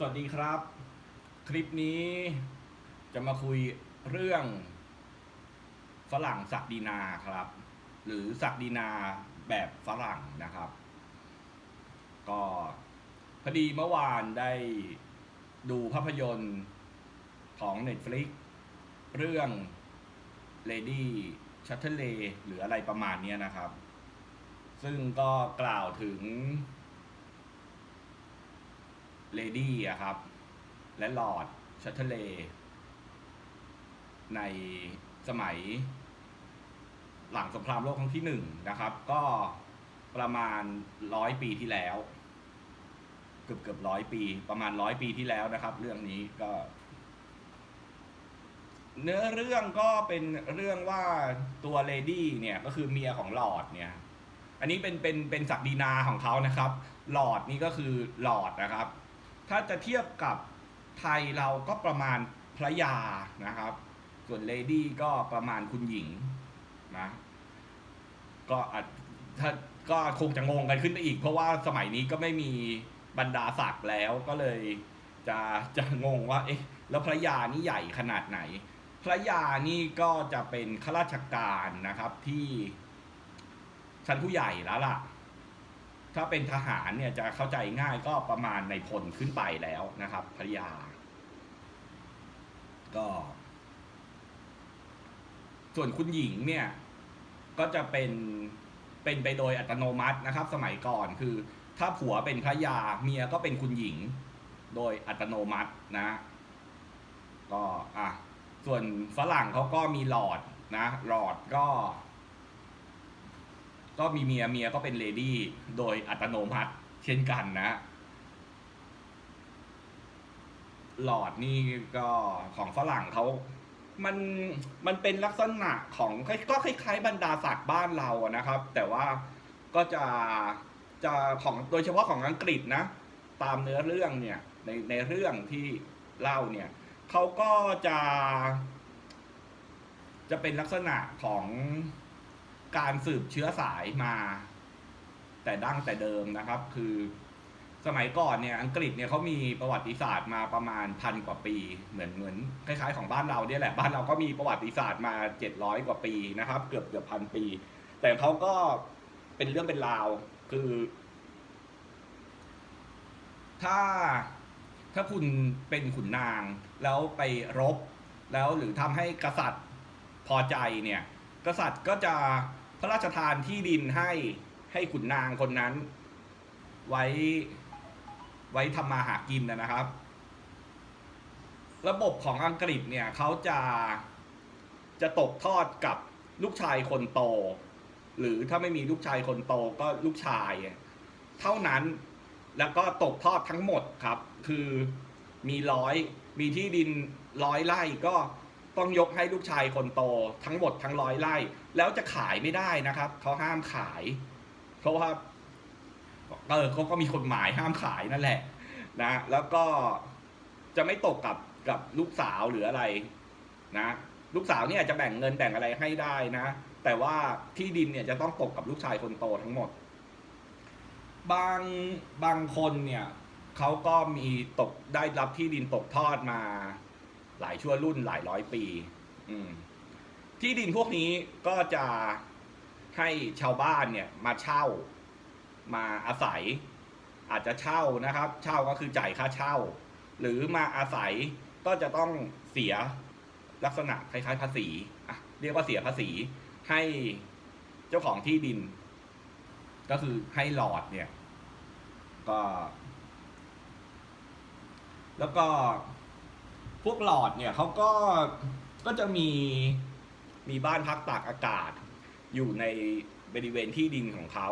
สวัสดีครับ คลิปนี้จะมาคุยเรื่องฝรั่งศักดินาครับ หรือศักดินาแบบฝรั่งนะครับ ก็พอดีเมื่อวานได้ดูภาพยนตร์ของ Netflix เรื่อง Lady c h a t t e r l e หรืออะไรประมาณนี้นะครับ ซึ่งก็กล่าวถึง เลดี้อะครับ และลอร์ดชัตเทเล ในสมัย หลังสงครามโลกครั้งที่หนึ่งนะครับ ก็ประมาณร้อยปีที่แล้ว เกือบเกือบร้อยปี ประมาณร้อยปีที่แล้วนะครับ เรื่องนี้ก็ เนื้อเรื่องก็เป็นเรื่องว่าตัวเลดี้เนี่ยก็คือเมียของหลอดเนี่ยอันนี้เป็นเป็นเป็นศักดินาของเขานะครับ หลอดนี่ก็คือหลอดนะครับ ถ้าจะเทียบกับไทยเราก็ประมาณพระยานะครับ ส่วนเลดี้ก็ประมาณคุณหญิงนะก็อาจถ้าก็คงจะงงกันขึ้นไปอีก เพราะว่าสมัยนี้ก็ไม่มีบรรดาศักดิ์แล้วก็เลยจะจะงงว่าเอ๊ะแล้วพระยานี่ใหญ่ขนาดไหน พระยานี่ก็จะเป็นข้าราชการนะครับที่ชั้นผู้ใหญ่แล้วล่ะ ถ้าเป็นทหารเนี่ยจะเข้าใจง่ายก็ประมาณในพลขึ้นไปแล้วนะครับภรรยา ก็ ส่วนคุณหญิงเนี่ย ก็จะเป็นเป็นไปโดยอัตโนมัตินะครับ สมัยก่อนคือ ถ้าผัวเป็นพระยาเมียก็เป็นคุณหญิง โดยอัตโนมัตินะ ก็อะส่วนฝรั่งเขาก็มีหลอดนะหลอดก็ ก็มีเมียเมียก็เป็นเลดี้โดยอัตโนมัติเช่นกันนะ หลอดนี่ก็ของฝรั่งเขามันมันเป็นลักษณะของก็คล้าย ๆ บรรดาศักดิ์บ้านเราอะนะครับ แต่ว่าก็จะจะของโดยเฉพาะของอังกฤษนะ ตามเนื้อเรื่องเนี่ยในในเรื่องที่เล่าเนี่ยเขาก็จะ จะเป็นลักษณะของ การสืบเชื้อสายมา แต่ดั้งแต่เดิมนะครับ คือสมัยก่อนเนี่ยอังกฤษเนี่ยเขามีประวัติศาสตร์มาประมาณพันกว่าปี เหมือนเหมือนคล้ายๆของบ้านเราเนี่ยแหละบ้านเราก็มีประวัติศาสตร์มาเจ็ดร้อยกว่าปีนะครับ เกือบเกือบพันปี แต่เขาก็เป็นเรื่องเป็นราวคือ ถ้าถ้าคุณเป็นขุนนาง แล้วไปรบ แล้วหรือทำให้กษัตริย์พอใจเนี่ย กษัตริย์ก็จะ พระราชทานที่ดินให้ให้ขุนนางคนนั้น ไว้ไว้ทำมาหากินนะนะครับ ระบบของอังกฤษเนี่ยเขาจะจะตกทอดกับลูกชายคนโต หรือถ้าไม่มีลูกชายคนโตก็ลูกชาย เท่านั้นแล้วก็ตกทอดทั้งหมดครับ คือมีร้อยมีที่ดินร้อยไร่ก็ต้องยกให้ลูกชายคนโต ทั้งหมดทั้งร้อยไร่ แล้วจะขายไม่ได้นะครับเขาห้ามขาย เพราะว่าเออเขาก็มีกฎหมายห้ามขายนั่นแหละนะแล้วก็จะไม่ตกกับกับลูกสาวหรืออะไรนะ ลูกสาวเนี่ยจะแบ่งเงินแบ่งอะไรให้ได้นะ แต่ว่าที่ดินเนี่ยจะต้องตกกับลูกชายคนโตทั้งหมด บางบางคนเนี่ยเขาก็มีตกได้รับที่ดินตกทอดมา หลายชั่วรุ่นหลายร้อยปี อืม ที่ดินพวกนี้ก็จะให้ชาวบ้านเนี่ยมาเช่ามาอาศัย อาจจะเช่านะครับ เช่าก็คือจ่ายค่าเช่า หรือมาอาศัยก็จะต้องเสียลักษณะคล้ายๆภาษีเรียกว่าเสียภาษีให้เจ้าของที่ดิน ก็คือให้หลอดเนี่ย ก็ แล้วก็พวกหลอดเนี่ยเขาก็ก็จะมี มีบ้านพักตากอากาศ อยู่ในบริเวณที่ดินของเขา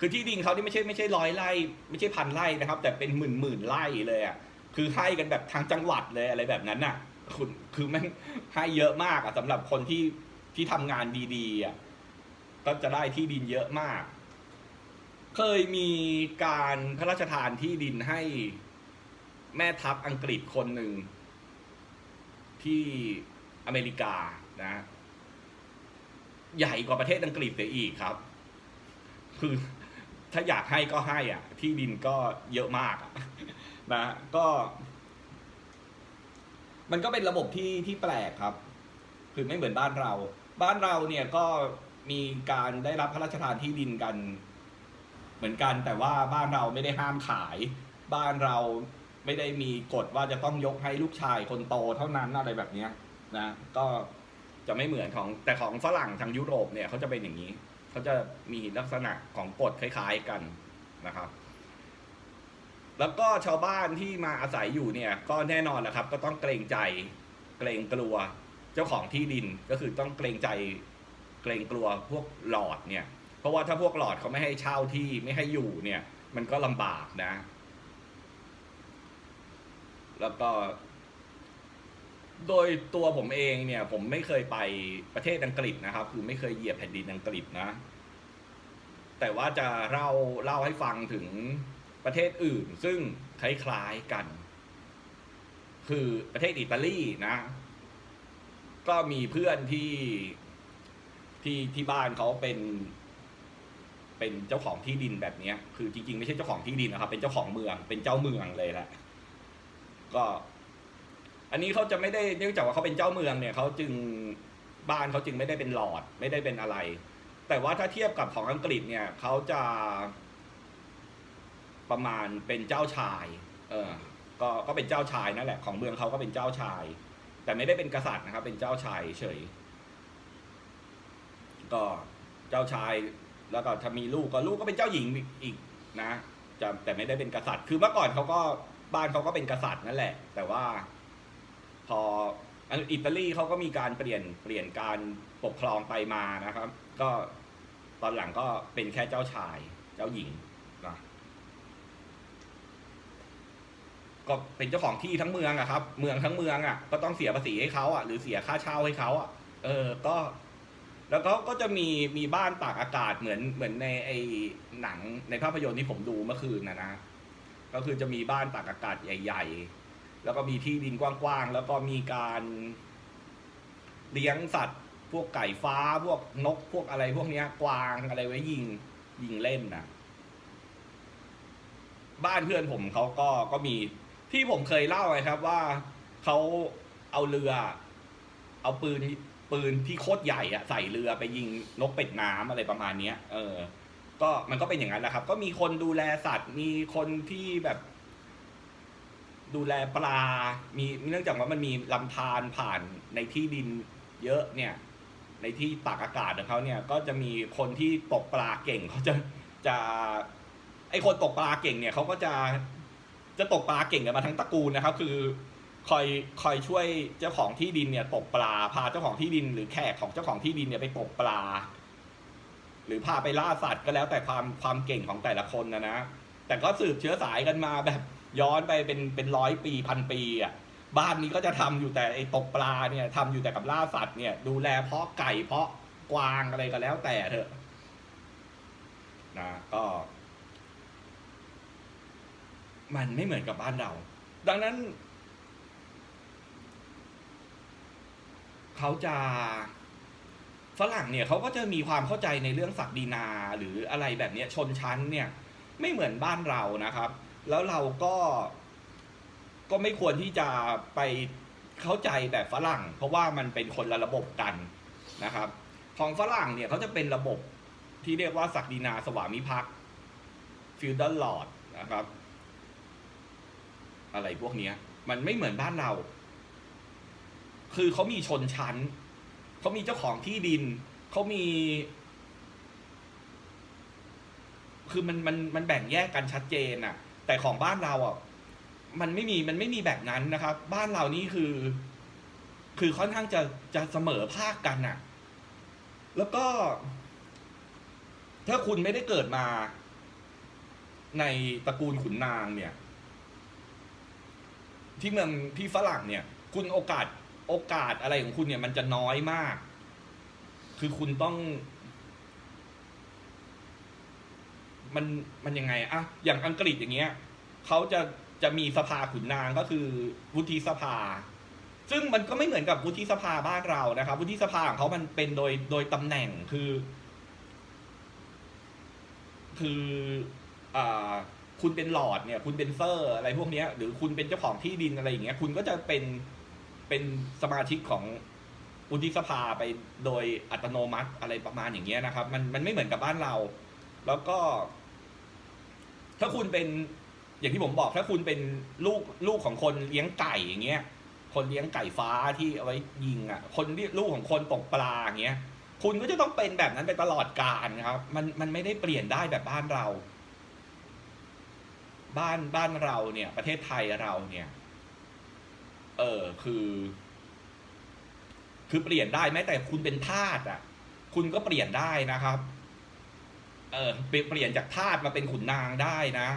คือที่ดินเขาที่ไม่ใช่ไม่ใช่ร้อยไร่ ไม่ใช่พันไร่นะครับ แต่เป็นหมื่นหมื่นไร่เลยอะคือให้กันแบบทางจังหวัดเลยอะไรแบบนั้นน่ะ คุณคือมันให้เยอะมากอะสำหรับคนที่ที่ทำงานดีๆอะก็จะได้ที่ดินเยอะมาก เคยมีการพระราชทานที่ดินให้แม่ทัพอังกฤษคนหนึ่งที่อเมริกา นะใหญ่กว่าประเทศอังกฤษเสียอีกครับ คือถ้าอยากให้ก็ให้อะ ที่ดินก็เยอะมากอะนะก็ มันก็เป็นระบบที่ที่แปลกครับ คือไม่เหมือนบ้านเรา บ้านเราเนี่ยก็มีการได้รับพระราชทานที่ดินกัน เหมือนกันแต่ว่าบ้านเราไม่ได้ห้ามขาย บ้านเราไม่ได้มีกฎว่าจะต้องยกให้ลูกชายคนโตเท่านั้นอะไรแบบนี้นะ ก็ จะไม่เหมือนของแต่ของฝรั่งทางยุโรปเนี่ยเขาจะเป็นอย่างนี้เขาจะมีลักษณะของกฎคล้าย ๆกันนะครับ แล้วก็ชาวบ้านที่มาอาศัยอยู่เนี่ย ก็แน่นอนนะครับ ก็ต้องเกรงใจเกรงกลัวเจ้าของที่ดินก็คือต้องเกรงใจเกรงกลัวพวกหลอดเนี่ย เพราะว่าถ้าพวกหลอดเขาไม่ให้เช่าที่ไม่ให้อยู่เนี่ย มันก็ลำบากนะ แล้วก็ โดยตัวผมเองเนี่ย ผมไม่เคยไปประเทศอังกฤษนะครับ คือไม่เคยเหยียบแผ่นดินอังกฤษนะ แต่ว่าจะเล่าเล่าให้ฟังถึงประเทศอื่น ซึ่งคล้ายๆกัน คือประเทศอิตาลีนะ ก็มีเพื่อนที่ที่ที่บ้านเขาเป็น เป็นเจ้าของที่ดินแบบนี้คือจริงๆไม่ใช่เจ้าของที่ดินนะครับ เป็นเจ้าของเมืองเป็นเจ้าเมืองเลยแหละก็ อันนี้เขาจะไม่ได้เนื่องจากว่าเขาเป็นเจ้าเมืองเนี่ยเขาจึงบ้านเขาจึงไม่ได้เป็นหลอดไม่ได้เป็นอะไร แต่ว่าถ้าเทียบกับของอังกฤษเนี่ยเขาจะประมาณเป็นเจ้าชาย เออก็ก็เป็นเจ้าชายนั่นแหละของเมืองเขาก็เป็นเจ้าชาย แต่ไม่ได้เป็นกษัตริย์นะครับ เป็นเจ้าชายเฉย ก็เจ้าชายแล้วก็ถ้ามีลูกก็ลูกก็เป็นเจ้าหญิงอีกนะจะแต่ไม่ได้เป็นกษัตริย์ คือเมื่อก่อนเขาก็บ้านเขาก็เป็นกษัตริย์นั่นแหละ แต่ว่า พออิตาลีเขาก็มีการเปลี่ยนเปลี่ยนการปกครองไปมานะครับ ก็ตอนหลังก็เป็นแค่เจ้าชายเจ้าหญิงนะก็เป็นเจ้าของที่ทั้งเมืองอะครับ เมืองทั้งเมืองอะก็ต้องเสียภาษีให้เขาอะหรือเสียค่าเช่าให้เขาอะเออ ก็ แล้วก็ก็จะมีมีบ้านตากอากาศเหมือนเหมือนในไอหนังในภาพยนตร์ที่ผมดูเมื่อคืนนะนะก็คือจะมีบ้านตากอากาศใหญ่ ๆ แล้วก็มีที่ดินกว้างๆ แล้วก็มีการเลี้ยงสัตว์ พวกไก่ฟ้าพวกนกพวกอะไรพวกเนี้ย กวางอะไรไว้ยิงยิงเล่นนะบ้านเพื่อนผมเขาก็ก็มีที่ผมเคยเล่าไงครับว่าเขาเอาเรือ เอาปืนปืนที่โคตรใหญ่อะใส่เรือไปยิงนกเป็ดน้ำอะไรประมาณเนี้ย เออ ก็มันก็เป็นอย่างนั้นแหละครับ ก็มีคนดูแลสัตว์ มีคนที่แบบ ดูแลปลา มีเนื่องจากว่ามันมีลำธารผ่านในที่ดินเยอะเนี่ย ในที่ตากอากาศของเขาเนี่ย ก็จะมีคนที่ตกปลาเก่งเขาจะจะไอคนตกปลาเก่งเนี่ยเขาก็จะจะตกปลาเก่งกันมาทั้งตระกูลนะครับ คือคอยคอยช่วยเจ้าของที่ดินเนี่ยตกปลาพาเจ้าของที่ดิน หรือแขกของเจ้าของที่ดินเนี่ยไปตกปลา หรือพาไปล่าสัตว์ก็แล้วแต่ความความเก่งของแต่ละคนนะนะแต่ก็สืบเชื้อสายกันมาแบบ ย้อนไปเป็นเป็นร้อยปีพันปีอะบ้านนี้ก็จะทำอยู่แต่ไอ้ตกปลาเนี่ยทำอยู่แต่กับล่าสัตว์เนี่ย ดูแลเพาะไก่เพาะกวางอะไรก็แล้วแต่เถอะนะก็ มันไม่เหมือนกับบ้านเรา ดังนั้น เขาจะฝรั่งเนี่ยเขาก็จะมีความเข้าใจในเรื่องศักดินาหรืออะไรแบบนี้ชนชั้นเนี่ย ไม่เหมือนบ้านเรานะครับ แล้วเราก็ ก็ไม่ควรที่จะไปเข้าใจแบบฝรั่ง เพราะว่ามันเป็นคนละระบบกันนะครับ ของฝรั่งเนี่ยเขาจะเป็นระบบที่เรียกว่าศักดินาสวามิภักดิ์ฟิวดัลลอดนะครับ อะไรพวกเนี้ยมันไม่เหมือนบ้านเรา คือเขามีชนชั้น เขามีเจ้าของที่ดิน เขามี คือมันมันมันแบ่งแยกกันชัดเจนอะ แต่ของบ้านเราอะมันไม่มีมันไม่มีแบบนั้นนะครับ บ้านเรานี่คือ คือค่อนข้างจะจะเสมอภาคกันอะ แล้วก็ ถ้าคุณไม่ได้เกิดมา ในตระกูลขุนนางเนี่ย ที่เมืองที่ฝรั่งเนี่ย คุณโอกาสโอกาสอะไรของคุณเนี่ย มันจะน้อยมาก คือคุณต้อง มันมันยังไงอะอย่างอังกฤษอย่างเงี้ยเขาจะจะมีสภาขุนนางก็คือวุฒิสภา ซึ่งมันก็ไม่เหมือนกับวุฒิสภาบ้านเรานะครับวุฒิสภาของเขามันเป็นโดยโดยตำแหน่งคือ คืออ่าคุณเป็นหลอดเนี่ย คุณเป็นเซอร์อะไรพวกเนี้ยหรือคุณเป็นเจ้าของที่ดินอะไรอย่างเงี้ย คุณก็จะเป็นเป็นสมาชิกของวุฒิสภาไปโดยอัตโนมัติอะไรประมาณอย่างเงี้ยนะครับ มันมันไม่เหมือนกับบ้านเรา แล้วก็ ถ้าคุณเป็นอย่างที่ผมบอกถ้าคุณเป็นลูกลูกของคนเลี้ยงไก่อย่างเงี้ย คนเลี้ยงไก่ฟ้าที่เอาไว้ยิงอะ คนที่ลูกของคนตกปลาอย่างเงี้ย คุณก็จะต้องเป็นแบบนั้นไปตลอดกาลครับ มันมันไม่ได้เปลี่ยนได้แบบบ้านเรา บ้านบ้านเราเนี่ย ประเทศไทยเราเนี่ย เออคือ คือเปลี่ยนได้แม้แต่คุณเป็นทาสอะ คุณก็เปลี่ยนได้นะครับ เออเปลี่ยนจากทาสมาเป็นขุนนางได้นะ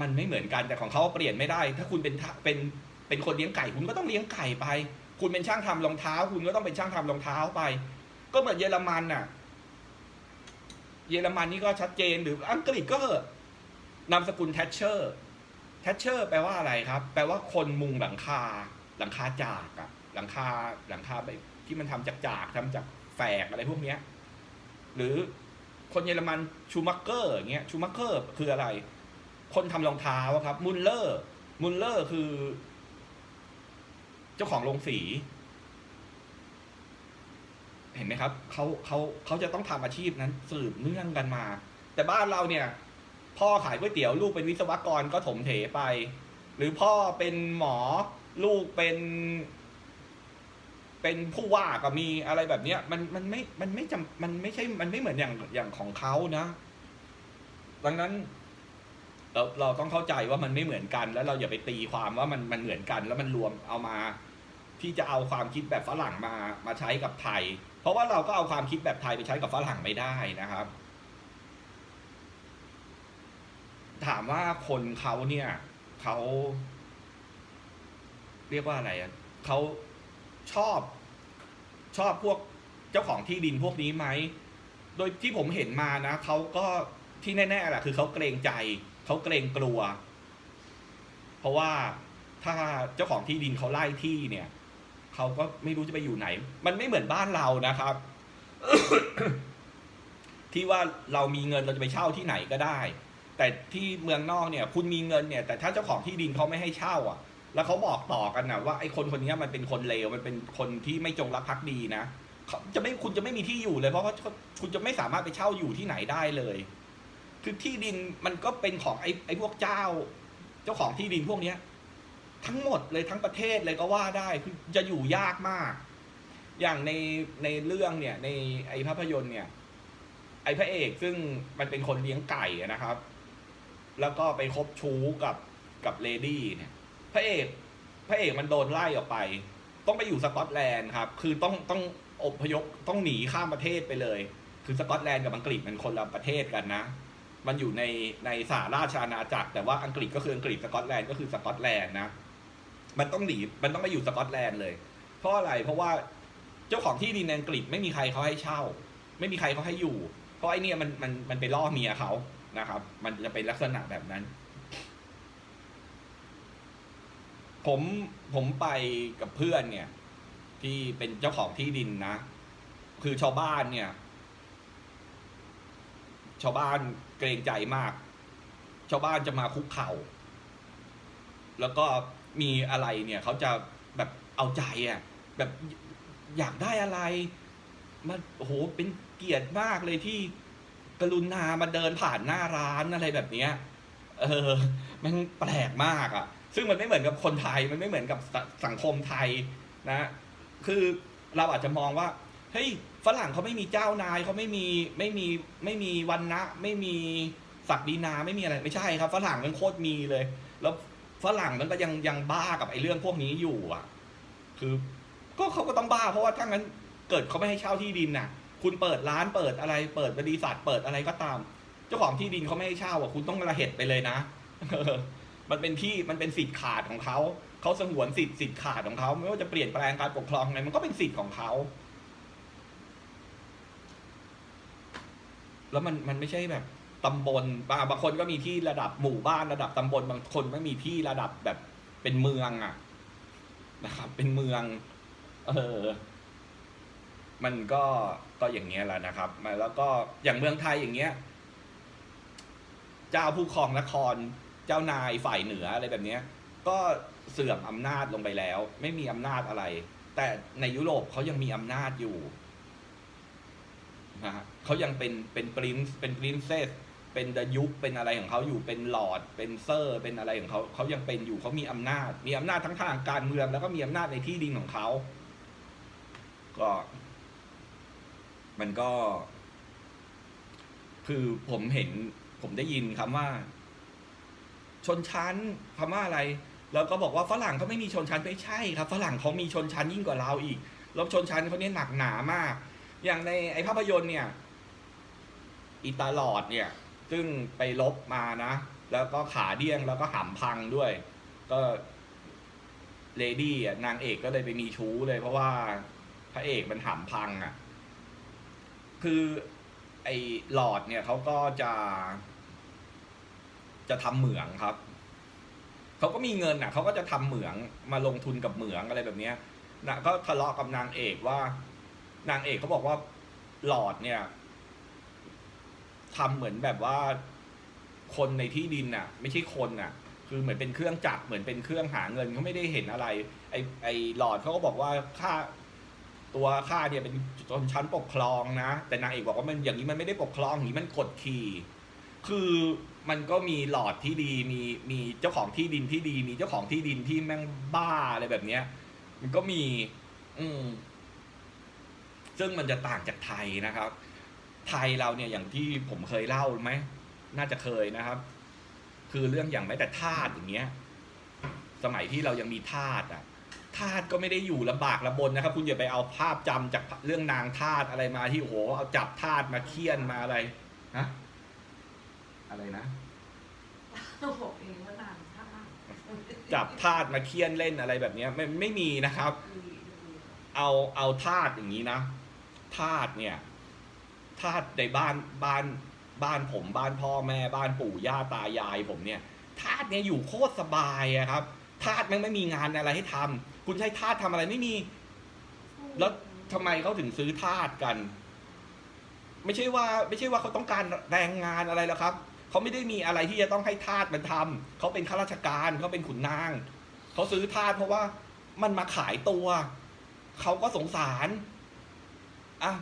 มันไม่เหมือนกันแต่ของเขาเปลี่ยนไม่ได้ ถ้าคุณเป็นเป็นเป็นคนเลี้ยงไก่คุณก็ต้องเลี้ยงไก่ไป คุณเป็นช่างทำรองเท้า คุณก็ต้องเป็นช่างทำรองเท้าไป ก็เหมือนเยอรมันน่ะ เยอรมันนี่ก็ชัดเจนหรืออังกฤษก็นามสกุลแทชเชอร์แทชเชอร์แปลว่าอะไรครับ แปลว่าคนมุงหลังคา หลังคาจากอะหลังคาหลังคาแบบที่มันทำจากจากทำจากแฝกอะไรพวกเนี้ย หรือ คนเยอรมันชูมักเกอร์อย่างเงี้ยชูมักเกอร์คืออะไร คนทำรองเท้าครับมุลเลอร์มุลเลอร์คือ เจ้าของโรงสี เห็นไหมครับเขาเขาเขาจะต้องทำอาชีพนั้นสืบเนื่องกันมา แต่บ้านเราเนี่ย พ่อขายก๋วยเตี๋ยวลูกเป็นวิศวกรก็ถมเถไป หรือพ่อเป็นหมอลูกเป็น เป็นผู้ว่าก็มีอะไรแบบเนี้ยมันมันไม่มันไม่จำมันไม่ใช่มันไม่เหมือนอย่างอย่างของเขานะ ดังนั้นเราเราต้องเข้าใจว่ามันไม่เหมือนกัน แล้วเราอย่าไปตีความว่ามันมันเหมือนกัน แล้วมันรวมเอามา ที่จะเอาความคิดแบบฝรั่งมามาใช้กับไทย เพราะว่าเราก็เอาความคิดแบบไทยไปใช้กับฝรั่งไม่ได้นะครับ ถามว่าคนเขาเนี่ยเขาเรียกว่าอะไรอะเขา ชอบ ชอบพวกเจ้าของที่ดินพวกนี้ไหม โดยที่ผมเห็นมานะเขาก็ที่แน่ๆแหละคือเขาเกรงใจเขาเกรงกลัว เพราะว่าถ้าเจ้าของที่ดินเขาไล่ที่เนี่ยเขาก็ไม่รู้จะไปอยู่ไหน มันไม่เหมือนบ้านเรานะครับ ที่ว่าเรามีเงินเราจะไปเช่าที่ไหนก็ได้ แต่ที่เมืองนอกเนี่ย คุณมีเงินเนี่ย แต่ถ้าเจ้าของที่ดินเขาไม่ให้เช่าอะ แล้วเขาบอกต่อกันนะว่าไอ้คนคนนี้มันเป็นคนเลวมันเป็นคนที่ไม่จงรักภักดีนะเขาจะไม่คุณจะไม่มีที่อยู่เลยเพราะว่าคุณจะไม่สามารถไปเช่าอยู่ที่ไหนได้เลย คือที่ดินมันก็เป็นของไอ้ไอ้พวกเจ้า เจ้าของที่ดินพวกเนี้ย ทั้งหมดเลยทั้งประเทศเลยก็ว่าได้คือจะอยู่ยากมาก อย่างในในเรื่องเนี่ย ในไอ้ภาพยนตร์เนี่ย ไอ้พระเอกซึ่งมันเป็นคนเลี้ยงไก่นะครับ แล้วก็ไปคบชู้กับกับเลดี้เนี่ย พระเอกพระเอกมันโดนไล่ออกไป ต้องไปอยู่สกอตแลนด์ครับ คือต้องต้องอบพยพต้องหนีข้ามประเทศไปเลย คือสกอตแลนด์กับอังกฤษมันคนละประเทศกันนะ มันอยู่ในในสหราชอาณาจักร แต่ว่าอังกฤษก็คืออังกฤษสกอตแลนด์ก็คือสกอตแลนด์นะ มันต้องหนีมันต้องไปอยู่สกอตแลนด์เลย เพราะอะไรเพราะว่าเจ้าของที่ดินในอังกฤษไม่มีใครเขาให้เช่า ไม่มีใครเขาให้อยู่ เพราะไอ้เนี่ยมันมันมันไปล่อเมียเขานะครับ มันจะเป็นลักษณะแบบนั้น ผมผมไปกับเพื่อนเนี่ย ที่เป็นเจ้าของที่ดินนะ คือชาวบ้านเนี่ย ชาวบ้านเกรงใจมาก ชาวบ้านจะมาคุกเข่า แล้วก็มีอะไรเนี่ยเขาจะแบบเอาใจอะแบบอยากได้อะไรมันโอ้โหเป็นเกียรติมากเลยที่กรุณามาเดินผ่านหน้าร้านอะไรแบบเนี้ย เออมันแปลกมากอะ ซึ่งมันไม่เหมือนกับคนไทยมันไม่เหมือนกับสังคมไทยนะคือเราอาจจะมองว่าเฮ้ยฝรั่งเขาไม่มีเจ้านายเขาไม่มีไม่มีไม่มีวันนะไม่มีศักดินาไม่มีอะไรไม่ใช่ครับฝรั่งมันโคตรมีเลย แล้วฝรั่งมันก็ยังยังบ้ากับไอ้เรื่องพวกนี้อยู่อะ คือก็เขาก็ต้องบ้าเพราะว่าถ้างั้นเกิดเขาไม่ให้เช่าที่ดินน่ะ คุณเปิดร้านเปิดอะไรเปิดบริษัทเปิดอะไรก็ตาม เจ้าของที่ดินเขาไม่ให้เช่าอะคุณต้องระเหตุไปเลยนะ มันเป็นที่มันเป็นสิทธิ์ขาดของเขาเขาสงวนสิทธิ์สิทธิ์ขาดของเขาไม่ว่าจะเปลี่ยนแปลงการปกครองไงมันก็เป็นสิทธิ์ของเขาแล้วมันมันไม่ใช่แบบตำบลบางบางคนก็มีที่ระดับหมู่บ้านระดับตำบลบางคนไม่มีที่ระดับแบบเป็นเมืองอะนะครับ เป็นเมือง เออมันก็ก็อย่างเงี้ยแหละนะครับมาแล้วก็อย่างเมืองไทยอย่างเงี้ย เจ้าผู้ครองนคร เจ้านายฝ่ายเหนืออะไรแบบเนี้ยก็เสื่อมอำนาจลงไปแล้ว ไม่มีอำนาจอะไร แต่ในยุโรปเขายังมีอำนาจอยู่นะฮะเขายังเป็นเป็นปรินซ์เป็นปรินเซสเป็นดยุคเป็นอะไรของเขาอยู่เป็นหลอร์ดเป็นเซอร์เป็นอะไรของเขาเขายังเป็นอยู่เขามีอำนาจ มีอำนาจทั้งทางการเมือง แล้วก็มีอำนาจในที่ดินของเขา ก็ มันก็ คือผมเห็นผมได้ยินคำว่า ชนชั้นคำว่าอะไร แล้วก็บอกว่าฝรั่งเขาไม่มีชนชั้นไม่ใช่ครับฝรั่งเขามีชนชั้นยิ่งกว่าเราอีกแล้วชนชั้นเขาเนี่ยหนักหนามาก อย่างในไอภาพยนตร์เนี่ยอีตาลอดเนี่ย ซึ่งไปลบมานะ แล้วก็ขาเดี้ยงแล้วก็หำพังด้วย ก็เลดี้อะนางเอกก็เลยไปมีชู้เลย เพราะว่าพระเอกมันหำพังอะ คือไอ้หลอดเนี่ยเขาก็จะ จะทำเหมืองครับเขาก็มีเงินอะเขาก็จะทำเหมืองมาลงทุนกับเหมืองอะไรแบบเนี้ยนะก็ทะเลาะกับนางเอกว่า นางเอกเขาบอกว่าหลอดเนี่ยทำเหมือนแบบว่าคนในที่ดินน่ะ ไม่ใช่คนน่ะ คือเหมือนเป็นเครื่องจักรเหมือนเป็นเครื่องหาเงินเขาไม่ได้เห็นอะไร ไอไอหลอดเขาก็บอกว่าค่าตัวข้าเนี่ยเป็นชนชั้นปกครองนะ แต่นางเอกบอกว่ามันอย่างนี้มันไม่ได้ปกครองอย่างนี้มันกดขี่ คือมันก็มีหลอดที่ดีมีมีเจ้าของที่ดินที่ดี มีเจ้าของที่ดินที่แม่งบ้าอะไรแบบเนี้ย มันก็มี อืม ซึ่งมันจะต่างจากไทยนะครับ ไทยเราเนี่ยอย่างที่ผมเคยเล่าไหมน่าจะเคยนะครับ คือเรื่องอย่างแม้แต่ทาสอย่างเงี้ย สมัยที่เรายังมีทาสอะทาสก็ไม่ได้อยู่ลำบากลำบนนะครับ คุณอย่าไปเอาภาพจำจากเรื่องนางทาสอะไรมาที่โอ้โหเอาจับทาสมาเคี่ยนมาอะไรนะ อะไรนะบอกเองว่านานท่าจับทาสมาเคี่ยนเล่นอะไรแบบเนี้ยไม่ไม่มีนะครับเอาเอาทาสอย่างนี้นะทาสเนี่ยทาสในบ้านบ้านบ้านผมบ้านพ่อแม่บ้านปู่ย่าตายายผมเนี่ยทาสเนี่ยอยู่โคตรสบายอะครับทาสแม่งไม่มีงานอะไรให้ทำคุณใช้ทาสทำอะไรไม่มี แล้วทำไมเขาถึงซื้อทาสกัน ไม่ใช่ว่า ไม่ใช่ว่าเขาต้องการแรงงานอะไรหรอกครับ เขาไม่ได้มีอะไรที่จะต้องให้ทาสมันทำเขาเป็นข้าราชการเขาเป็นขุนนางเขาซื้อทาสเพราะว่ามันมาขายตัวเขาก็สงสารอะ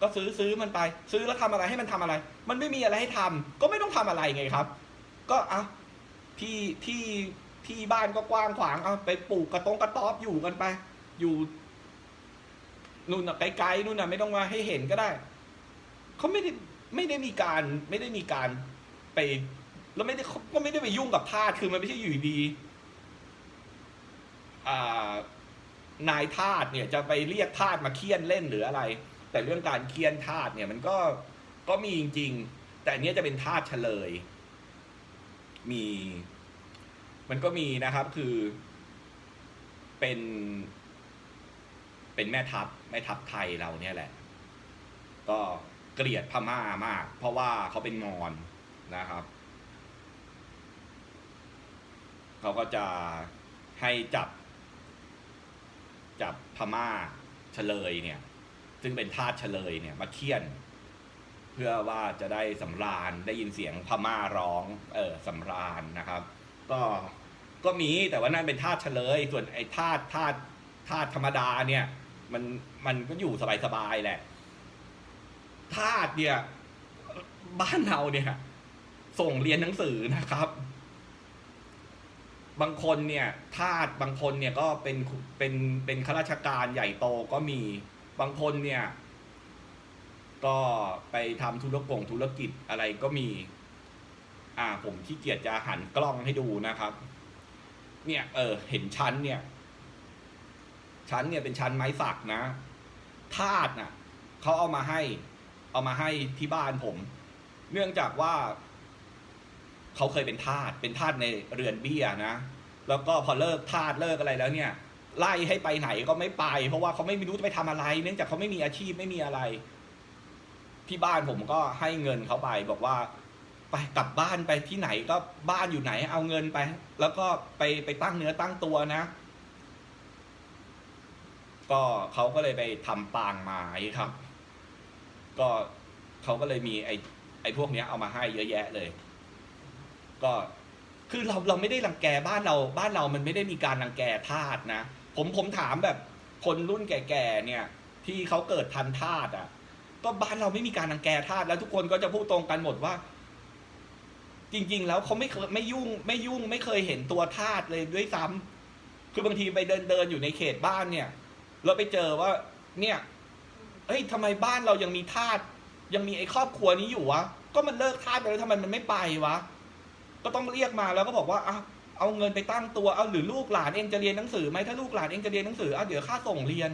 ก็ซื้อซื้อมันไป ซื้อแล้วทำอะไรให้มันทำอะไร มันไม่มีอะไรให้ทำก็ไม่ต้องทำอะไรไงครับ ก็อะที่ที่ที่บ้านก็กว้างขวางเอาไปปลูกกระตงกระต๊อบอยู่กันไป อยู่นู่นน่ะไกลๆนู่นน่ะไม่ต้องมาให้เห็นก็ได้เขาไม่ได้ไม่ได้มีการไม่ได้มีการ ไปแล้วไม่ได้ก็ไม่ได้ไปยุ่งกับทาสคือมันไม่ใช่อยู่ดีนายทาสเนี่ยจะไปเรียกทาสมาเคี่ยนเล่นหรืออะไร แต่เรื่องการเคี่ยนทาสเนี่ยมันก็ก็มีจริง ๆ แต่อันเนี้ยจะเป็นทาสเฉลย มี มันก็มีนะครับคือเป็นเป็นแม่ทัพแม่ทัพไทยเราเนี่ยแหละ ก็เกลียดพม่ามาก เพราะว่าเขาเป็นมอญ นะครับ เขาก็จะให้จับ จับพม่าเฉลยเนี่ย ซึ่งเป็นทาสเฉลยเนี่ยมาเคี่ยน เพื่อว่าจะได้สำราญได้ยินเสียงพม่าร้องเออสำราญนะครับ ก็ก็มีแต่ว่านั่นเป็นทาสเฉลย ส่วนไอ้ทาสทาสทาสธรรมดาเนี่ย มันมันก็อยู่สบายๆแหละทาสเนี่ย บ้านเราเนี่ย ส่งเรียนหนังสือนะครับ บางคนเนี่ยทาสบางคนเนี่ยก็เป็นเป็นเป็นข้าราชการใหญ่โตก็มีบางคนเนี่ย ก็ไปทำธุรกงธุรกิจอะไรก็มี อ่า ผมขี้เกียจจะหันกล้องให้ดูนะครับ เนี่ย เออ เห็นชั้นเนี่ยชั้นเนี่ยเป็นชั้นไม้สักนะทาสน่ะเขาเอามาให้ เอามาให้ที่บ้านผม เนื่องจากว่า เขาเคยเป็นทาสเป็นทาสในเรือนเบี้ยนะ แล้วก็พอเลิกทาสเลิกอะไรแล้วเนี่ยไล่ให้ไปไหนก็ไม่ไป เพราะว่าเขาไม่รู้จะไปทำอะไร เนื่องจากเขาไม่มีอาชีพไม่มีอะไร ที่บ้านผมก็ให้เงินเขาไปบอกว่า ไปกลับบ้านไปที่ไหนก็บ้านอยู่ไหน เอาเงินไป แล้วก็ไปไปตั้งเนื้อตั้งตัวนะ ก็เขาก็เลยไปทำปางไม้ครับ ก็เขาก็เลยมีไอ้ไอ้พวกเนี้ยเอามาให้เยอะแยะเลย ก็คือเราเราไม่ได้รังแกบ้านเราบ้านเรามันไม่ได้มีการรังแกทาสนะ ผมผมถามแบบคนรุ่นแก่ๆเนี่ย ที่เขาเกิดทันทาสอะ ก็บ้านเราไม่มีการรังแกทาสแล้วทุกคนก็จะพูดตรงกันหมดว่า จริง ๆ แล้วเขาไม่เคยไม่ยุ่ง ไม่ยุ่งไม่เคยเห็นตัวทาสเลยด้วยซ้ำคือบางทีไปเดินเดินอยู่ในเขตบ้านเนี่ยเราไปเจอว่า เนี่ยเฮ้ยทำไมบ้านเรายังมีทาสยังมีไอ้ครอบครัวนี้อยู่วะก็มันเลิกทาสไปแล้วทำไมมันไม่ไปวะ ก็ต้องเรียกมาแล้วก็บอกว่าอะเอาเงินไปตั้งตัวเอาหรือลูกหลานเองจะเรียนหนังสือไหมถ้าลูกหลานเองจะเรียนหนังสือเอะเดี๋ยวค่าส่งเรียน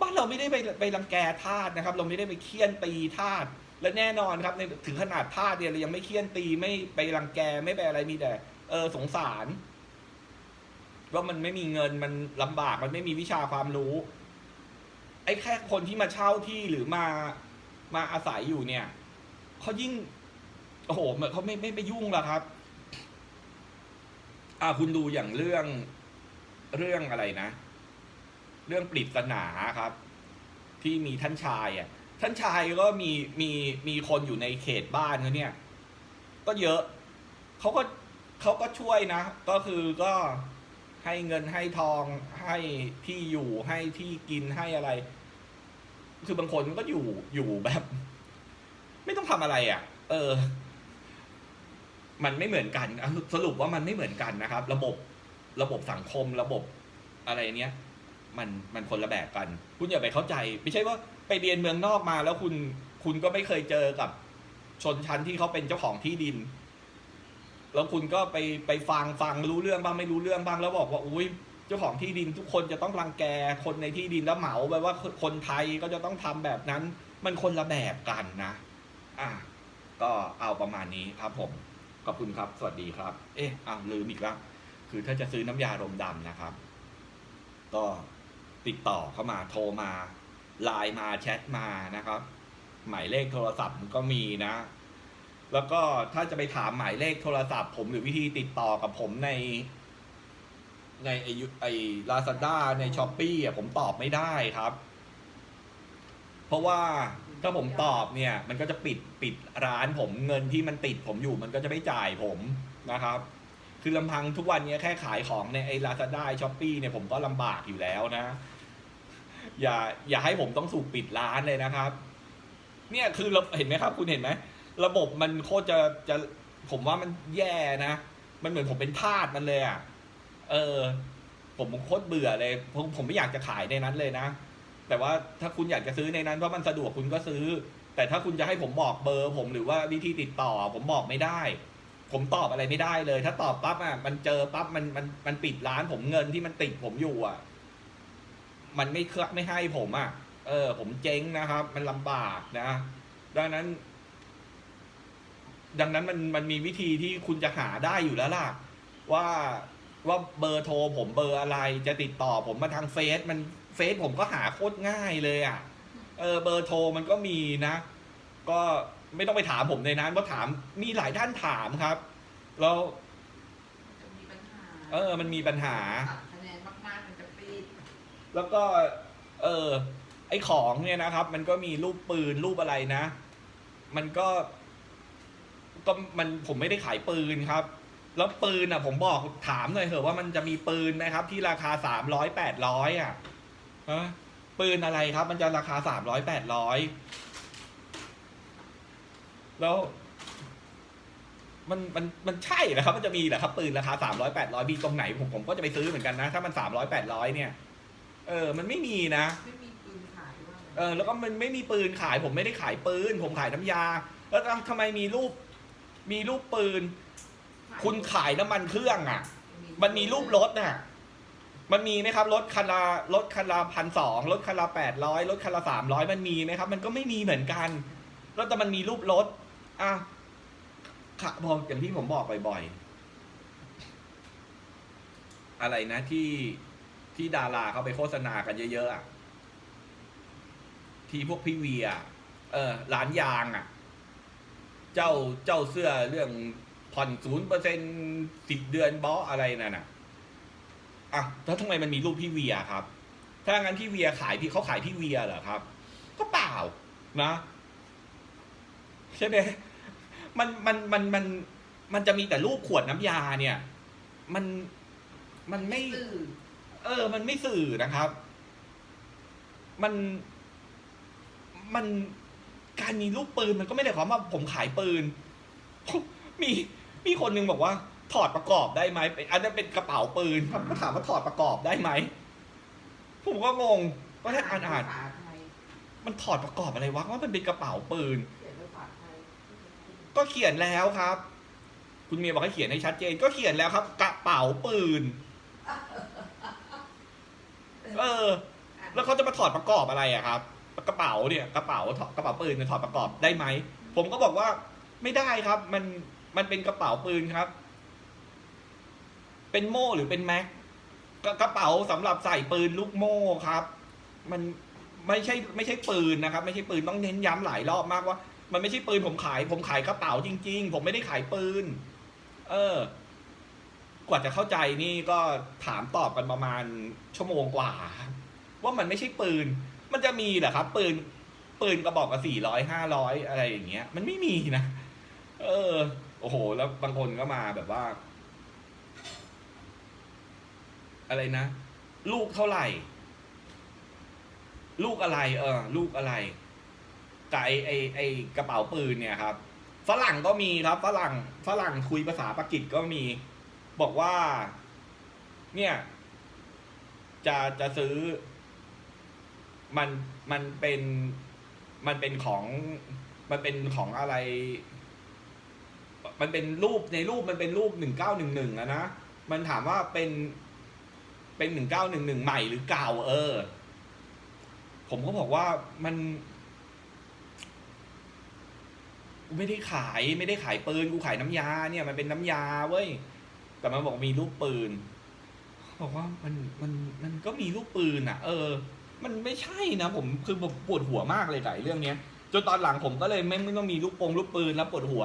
บ้านเราไม่ได้ไปไปรังแกทาสนะครับ เราไม่ได้ไปเคี่ยนตีทาสและแน่นอนครับในถึงขนาดทาสเนี่ยเรายังไม่เคี่ยนตีไม่ไปรังแกไม่ไปอะไรมีแต่ เออสงสารว่ามันไม่มีเงินมันลำบากมันไม่มีวิชาความรู้ ไอ้แค่คนที่มาเช่าที่หรือมามาอาศัยอยู่เนี่ยเขายิ่งโอ้โหเขาไม่ไม่ไม่ยุ่งหรอกครับ อ่าคุณดูอย่างเรื่องเรื่องอะไรนะ เรื่องปริศนาครับ ที่มีท่านชายอะ ท่านชายก็มีมีมีคนอยู่ในเขตบ้านเขาเนี่ย ก็เยอะเขาก็เขาก็ช่วยนะ ก็คือก็ให้เงินให้ทองให้ที่อยู่ให้ที่กินให้อะไร คือบางคนก็อยู่อยู่แบบ ไม่ต้องทำอะไรอะ เออ มันไม่เหมือนกันสรุปว่ามันไม่เหมือนกันนะครับ ระบบระบบสังคมระบบอะไรเนี้ยมันมันคนละแบบกัน คุณอย่าไปเข้าใจ ไม่ใช่ว่าไปเรียนเมืองนอกมาแล้วคุณคุณก็ไม่เคยเจอกับชนชั้นที่เขาเป็นเจ้าของที่ดิน แล้วคุณก็ไปไปฟังฟังรู้เรื่องบ้างไม่รู้เรื่องบ้างแล้วบอกว่าอุ้ยเจ้าของที่ดินทุกคนจะต้องรังแกคนในที่ดินแล้วเหมาไปว่าคนไทยก็จะต้องทำแบบนั้น มันคนละแบบกันนะ อะก็เอาประมาณนี้ครับผม ขอบคุณครับ สวัสดีครับ เอ๊ะอ้าวลืมอีกแล้วคือถ้าจะซื้อน้ำยารมดำนะครับ ก็ติดต่อเข้ามาโทรมาไลน์มาแชทมานะครับ หมายเลขโทรศัพท์ก็มีนะ แล้วก็ถ้าจะไปถามหมายเลขโทรศัพท์ ผมหรือวิธีติดต่อกับผมใน ในไอยุไอลาซาด้าในช้อปปี้อะผมตอบไม่ได้ครับ เพราะว่า ถ้าผมตอบเนี่ย มันก็จะปิดปิดร้านผมเงินที่มันติดผมอยู่มันก็จะไม่จ่ายผมนะครับ คือลำพังทุกวันนี้แค่ขายของในไอ้ลาซาด้าช้อปปี้เนี่ยผมก็ลำบากอยู่แล้วนะ อย่าอย่าให้ผมต้องสูกปิดร้านเลยนะครับ เนี่ยคือเราเห็นไหมครับ คุณเห็นไหมระบบมันโคตรจะจะผมว่ามันแย่นะ มันเหมือนผมเป็นทาสมันเลยอะ เออ ผมโคตรเบื่อเลย ผมผมไม่อยากจะขายในนั้นเลยนะ แต่ว่าถ้าคุณอยากจะซื้อในนั้นเพราะมันสะดวกคุณก็ซื้อ แต่ถ้าคุณจะให้ผมบอกเบอร์ผมหรือว่าวิธีติดต่อผมบอกไม่ได้ ผมตอบอะไรไม่ได้เลย ถ้าตอบปั๊บอะมันเจอปั๊บมันมันมันปิดร้านผมเงินที่มันติดผมอยู่อะ มันไม่เคือไม่ให้ผมอะ เออ ผมเจ๊งนะครับ มันลำบากนะดังนั้น ดังนั้นมันมันมีวิธีที่คุณจะหาได้อยู่แล้วล่ะ ว่าว่าเบอร์โทรผมเบอร์อะไรจะติดต่อผมมาทางเฟซมัน เฟซผมก็หาโคตรง่ายเลยอะ เออเบอร์โทรมันก็มีนะ ก็ไม่ต้องไปถามผมในนั้นเพราะถามมีหลายท่านถามครับแล้วจะมีปัญหาเออ มันมีปัญหา ตัดคะแนนมากๆมันจะปิดแล้วก็ เออ ไอของเนี่ยนะครับ มันก็มีรูปปืนรูปอะไรนะ มันก็ ก็มันผมไม่ได้ขายปืนครับ แล้วปืนอะ ผมบอกถามหน่อยเถอะว่ามันจะมีปืนไหมครับ ที่ราคาสามร้อยแปดร้อยอะ ฮะปืนอะไรครับ มันจะราคาสามร้อยแปดร้อยแล้วมันมันมันใช่เหรอครับ มันจะมีเหรอครับปืนราคาสามร้อยแปดร้อยมีตรงไหนผมผมก็จะไปซื้อเหมือนกันนะ ถ้ามันสามร้อยแปดร้อยเนี่ย เออ มันไม่มีนะ ไม่มีปืนขายว่าเออ แล้วก็มันไม่มีปืนขาย ผมไม่ได้ขายปืน ผมขายน้ำยา แล้วทำไมมีรูป มีรูปปืน คุณขายน้ำมันเครื่องอะ มันมีรูปรถน่ะ มันมีไหมครับรถคันละรถคันละพันสองรถคันละแปดร้อยรถคันละสามร้อยมันมีไหมครับ มันก็ไม่มีเหมือนกันแล้วแต่มันมีรูปรถอะค่ะบอกอย่างที่ผมบอกบ่อยๆอะไรนะที่ที่ดาราเขาไปโฆษณากันเยอะๆอะที่พวกพี่เวียเออร้านยางอะ เจ้าเจ้าเสื้อเรื่องผ่อนศูนย์เปอร์เซ็นสิบเดือนบออะไรนั่นน่ะ อะแล้วทำไมมันมีรูปพี่เวียครับ ถ้างั้นพี่เวียขายพี่เขาขายพี่เวียเหรอครับ ก็เปล่านะใช่ไหมมันมันมันมันมันจะมีแต่รูปขวดน้ำยาเนี่ย มันมันไม่ เออ มันไม่สื่อนะครับ มันมันการมีลูกปืนมันก็ไม่ได้ความว่าผมขายปืน มีมีคนหนึงบอกว่า ถอดประกอบได้ไหมเป็นอันนั้นเป็นกระเป๋าปืนผมก็ถามว่าถอดประกอบได้ไหมผมก็งงก็แค่อ่านอ่านมันถอดประกอบอะไรวะว่ามันเป็นกระเป๋าปืน ก็เขียนแล้วครับ คุณเมียบอกให้เขียนให้ชัดเจน ก็เขียนแล้วครับ กระเป๋าปืน เออ แล้วเขาจะมาถอดประกอบอะไรอะครับ กระเป๋าเนี่ย กระเป๋าถอดกระเป๋าปืนเนี่ยถอดประกอบได้ไหมผมก็บอกว่า ไม่ได้ครับ มันมันเป็นกระเป๋าปืนครับ เป็นโม่หรือเป็นแม็กกระเป๋าสำหรับใส่ปืนลูกโม่ครับ มันไม่ใช่ไม่ใช่ปืนนะครับ ไม่ใช่ปืนต้องเน้นย้ำหลายรอบมากว่า มันไม่ใช่ปืนผมขาย ผมขายกระเป๋าจริง ๆ ผมไม่ได้ขายปืน เออ กว่าจะเข้าใจนี่ก็ถามตอบกันประมาณชั่วโมงกว่า ว่ามันไม่ใช่ปืน มันจะมีเหรอครับ ปืน ปืนกระบอกละสี่ร้อยห้าร้อยอะไรอย่างเงี้ย มันไม่มีนะ เออ โอ้โห แล้วบางคนก็มาแบบว่า อะไรนะ ลูกเท่าไหร่ ลูกอะไร เออ ลูกอะไรกับไอไอไอกระเป๋าปืนเนี่ยครับ ฝรั่งก็มีครับ ฝรั่ง ฝรั่งคุยภาษาปากีสก็มี บอกว่า เนี่ย จะจะซื้อ มันมันเป็นมันเป็นของมันเป็นของอะไร มันเป็นรูปในรูปมันเป็นรูปหนึ่งเก้าหนึ่งหนึ่งอะนะ มันถามว่าเป็น เป็นหนึ่งเก้าหนึ่งหนึ่งใหม่หรือเก่าเออ ผมก็บอกว่ามันกูไม่ได้ขายไม่ได้ขายปืนกูขายน้ำยา เนี่ยมันเป็นน้ำยาเว้ยแต่มันบอกมีลูกปืนบอกว่ามันมันมันก็มีลูกปืนอะ เออ มันไม่ใช่นะผมคือผมปวดหัวมากเลยกับไอ้เรื่องเนี้ยจนตอนหลังผมก็เลยไม่ไม่ต้องมีลูกปงลูกปืนแล้วปวดหัว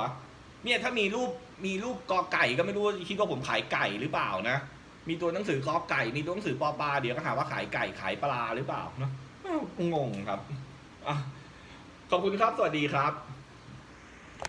เนี่ยถ้ามีรูปมีรูปกอไก่ก็ไม่รู้ว่าคิดว่าผมขายไก่หรือเปล่านะ มีตัวหนังสือกอไก่ มีตัวหนังสือปอปลาเดี๋ยวก็หาว่าขายไก่ขายปลาหรือเปล่าเนาะงงครับอะขอบคุณครับ สวัสดีครับ